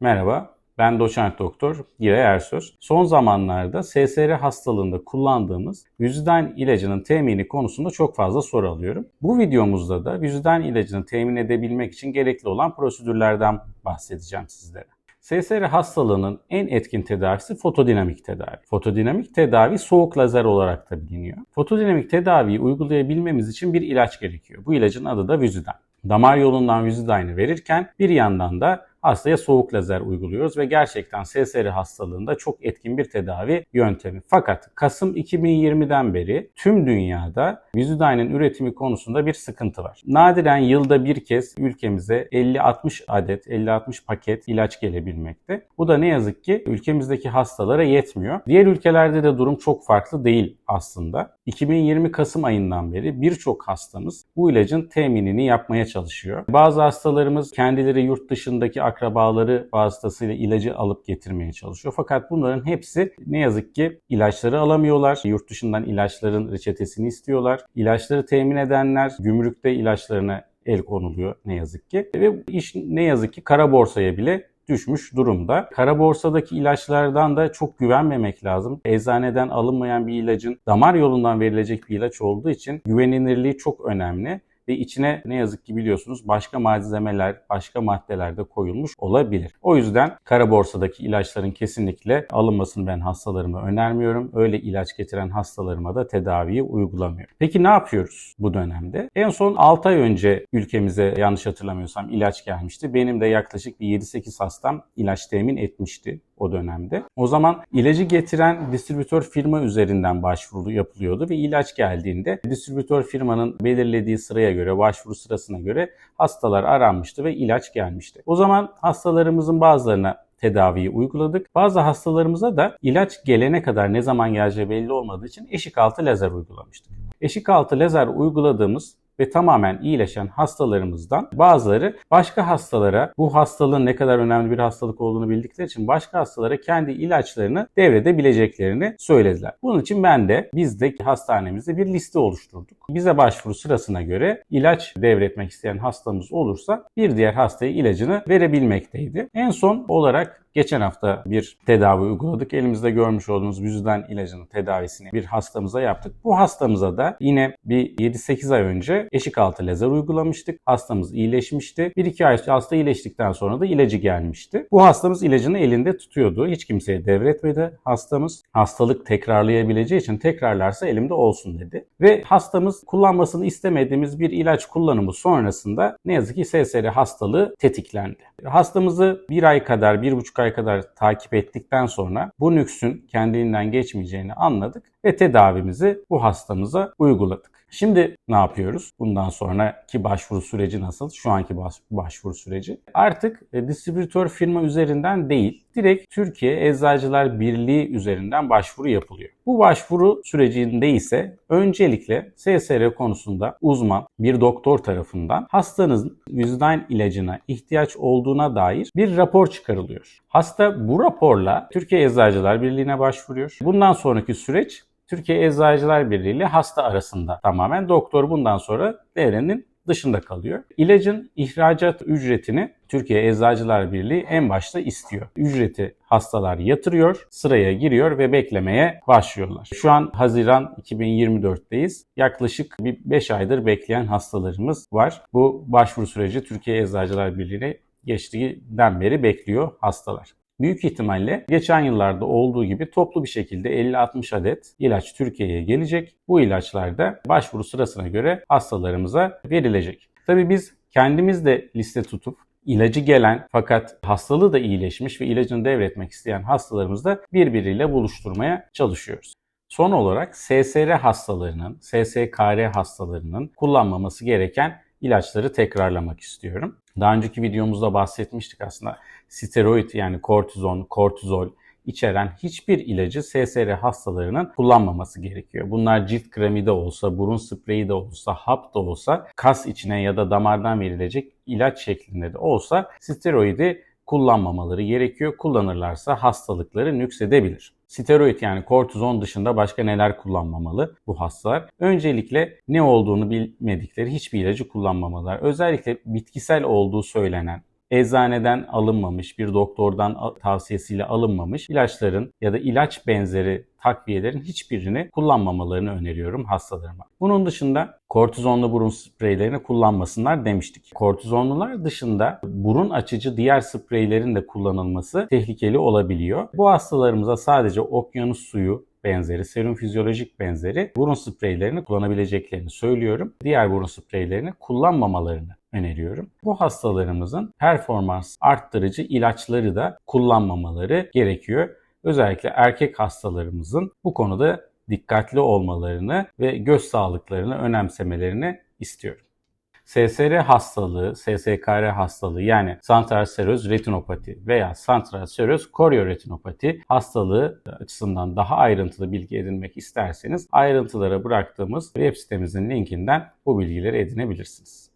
Merhaba, ben doçent doktor Giray Ersöz. Son zamanlarda SSR hastalığında kullandığımız Vizüden ilacının temini konusunda çok fazla soru alıyorum. Bu videomuzda da Vizüden ilacını temin edebilmek için gerekli olan prosedürlerden bahsedeceğim sizlere. SSR hastalığının en etkin tedavisi fotodinamik tedavi. Fotodinamik tedavi soğuk lazer olarak da biliniyor. Fotodinamik tedaviyi uygulayabilmemiz için bir ilaç gerekiyor. Bu ilacın adı da Vizüden. Damar yolundan Vizüden'i verirken bir yandan da hastaya soğuk lazer uyguluyoruz ve gerçekten SSR hastalığında çok etkin bir tedavi yöntemi. Fakat Kasım 2020'den beri tüm dünyada Vizüdyne'in üretimi konusunda bir sıkıntı var. Nadiren yılda bir kez ülkemize 50-60 adet, 50-60 paket ilaç gelebilmekte. Bu da ne yazık ki ülkemizdeki hastalara yetmiyor. Diğer ülkelerde de durum çok farklı değil aslında. 2020 Kasım ayından beri birçok hastamız bu ilacın teminini yapmaya çalışıyor. Bazı hastalarımız kendileri yurt dışındaki akrabaları vasıtasıyla ilacı alıp getirmeye çalışıyor. Fakat bunların hepsi ne yazık ki ilaçları alamıyorlar. Yurt dışından ilaçların reçetesini istiyorlar. İlaçları temin edenler gümrükte ilaçlarına el konuluyor ne yazık ki. Ve iş ne yazık ki kara borsaya bile düşmüş durumda. Kara borsadaki ilaçlardan da çok güvenmemek lazım. Eczaneden alınmayan bir ilacın damar yolundan verilecek bir ilaç olduğu için güvenilirliği çok önemli ve içine ne yazık ki biliyorsunuz başka malzemeler, başka maddeler de koyulmuş olabilir. O yüzden kara borsadaki ilaçların kesinlikle alınmasını ben hastalarıma önermiyorum. Öyle ilaç getiren hastalarıma da tedaviyi uygulamıyorum. Peki ne yapıyoruz bu dönemde? En son 6 ay önce ülkemize yanlış hatırlamıyorsam ilaç gelmişti. Benim de yaklaşık bir 7-8 hastam ilaç temin etmişti o dönemde. O zaman ilacı getiren distribütör firma üzerinden başvuru yapılıyordu ve ilaç geldiğinde distribütör firmanın belirlediği sıraya göre, başvuru sırasına göre hastalar aranmıştı ve ilaç gelmişti. O zaman hastalarımızın bazılarına tedaviyi uyguladık. Bazı hastalarımıza da ilaç gelene kadar ne zaman geleceği belli olmadığı için eşik altı lazer uygulamıştık. Eşik altı lazer uyguladığımız ve tamamen iyileşen hastalarımızdan bazıları başka hastalara bu hastalığın ne kadar önemli bir hastalık olduğunu bildikleri için başka hastalara kendi ilaçlarını devredebileceklerini söylediler. Bunun için ben de biz de hastanemizde bir liste oluşturduk. Bize başvuru sırasına göre ilaç devretmek isteyen hastamız olursa bir diğer hastaya ilacını verebilmekteydi. En son olarak Geçen hafta bir tedavi uyguladık. Elimizde görmüş olduğunuz yüzden ilacının tedavisini bir hastamıza yaptık. Bu hastamıza da yine bir 7-8 ay önce eşik altı lazer uygulamıştık. Hastamız iyileşmişti. 1-2 ay hasta iyileştikten sonra da ilacı gelmişti. Bu hastamız ilacını elinde tutuyordu. Hiç kimseye devretmedi. Hastamız hastalık tekrarlayabileceği için tekrarlarsa elimde olsun dedi. Ve hastamız kullanmasını istemediğimiz bir ilaç kullanımı sonrasında ne yazık ki SSR hastalığı tetiklendi. Hastamızı bir ay kadar, bir buçuk ay kadar takip ettikten sonra bu nüksün kendiliğinden geçmeyeceğini anladık ve tedavimizi bu hastamıza uyguladık. Şimdi ne yapıyoruz? Bundan sonraki başvuru süreci nasıl? Şu anki başvuru süreci. Artık e, distribütör firma üzerinden değil, direkt Türkiye Eczacılar Birliği üzerinden başvuru yapılıyor. Bu başvuru sürecinde ise öncelikle SSR konusunda uzman bir doktor tarafından hastanızın Vizdain ilacına ihtiyaç olduğuna dair bir rapor çıkarılıyor. Hasta bu raporla Türkiye Eczacılar Birliği'ne başvuruyor. Bundan sonraki süreç Türkiye Eczacılar Birliği ile hasta arasında tamamen doktor bundan sonra devrenin dışında kalıyor. İlacın ihracat ücretini Türkiye Eczacılar Birliği en başta istiyor. Ücreti hastalar yatırıyor, sıraya giriyor ve beklemeye başlıyorlar. Şu an Haziran 2024'teyiz. Yaklaşık bir 5 aydır bekleyen hastalarımız var. Bu başvuru süreci Türkiye Eczacılar Birliği'ne geçtiğinden beri bekliyor hastalar. Büyük ihtimalle geçen yıllarda olduğu gibi toplu bir şekilde 50-60 adet ilaç Türkiye'ye gelecek. Bu ilaçlar da başvuru sırasına göre hastalarımıza verilecek. Tabii biz kendimiz de liste tutup ilacı gelen fakat hastalığı da iyileşmiş ve ilacını devretmek isteyen hastalarımızla birbiriyle buluşturmaya çalışıyoruz. Son olarak SSR hastalarının, SSKR hastalarının kullanmaması gereken ilaçları tekrarlamak istiyorum. Daha önceki videomuzda bahsetmiştik aslında steroid yani kortizon, kortizol içeren hiçbir ilacı SSR hastalarının kullanmaması gerekiyor. Bunlar cilt kremi de olsa, burun spreyi de olsa, hap da olsa, kas içine ya da damardan verilecek ilaç şeklinde de olsa steroidi kullanmamaları gerekiyor. Kullanırlarsa hastalıkları nüksedebilir. Steroid yani kortizon dışında başka neler kullanmamalı bu hastalar? Öncelikle ne olduğunu bilmedikleri hiçbir ilacı kullanmamalılar. Özellikle bitkisel olduğu söylenen eczaneden alınmamış, bir doktordan tavsiyesiyle alınmamış ilaçların ya da ilaç benzeri takviyelerin hiçbirini kullanmamalarını öneriyorum hastalarıma. Bunun dışında kortizonlu burun spreylerini kullanmasınlar demiştik. Kortizonlular dışında burun açıcı diğer spreylerin de kullanılması tehlikeli olabiliyor. Bu hastalarımıza sadece okyanus suyu benzeri, serum fizyolojik benzeri burun spreylerini kullanabileceklerini söylüyorum. Diğer burun spreylerini kullanmamalarını öneriyorum. Bu hastalarımızın performans arttırıcı ilaçları da kullanmamaları gerekiyor. Özellikle erkek hastalarımızın bu konuda dikkatli olmalarını ve göz sağlıklarını önemsemelerini istiyorum. SSR hastalığı, SSKR hastalığı yani santral seröz retinopati veya santral seröz korioretinopati hastalığı açısından daha ayrıntılı bilgi edinmek isterseniz ayrıntılara bıraktığımız web sitemizin linkinden bu bilgileri edinebilirsiniz.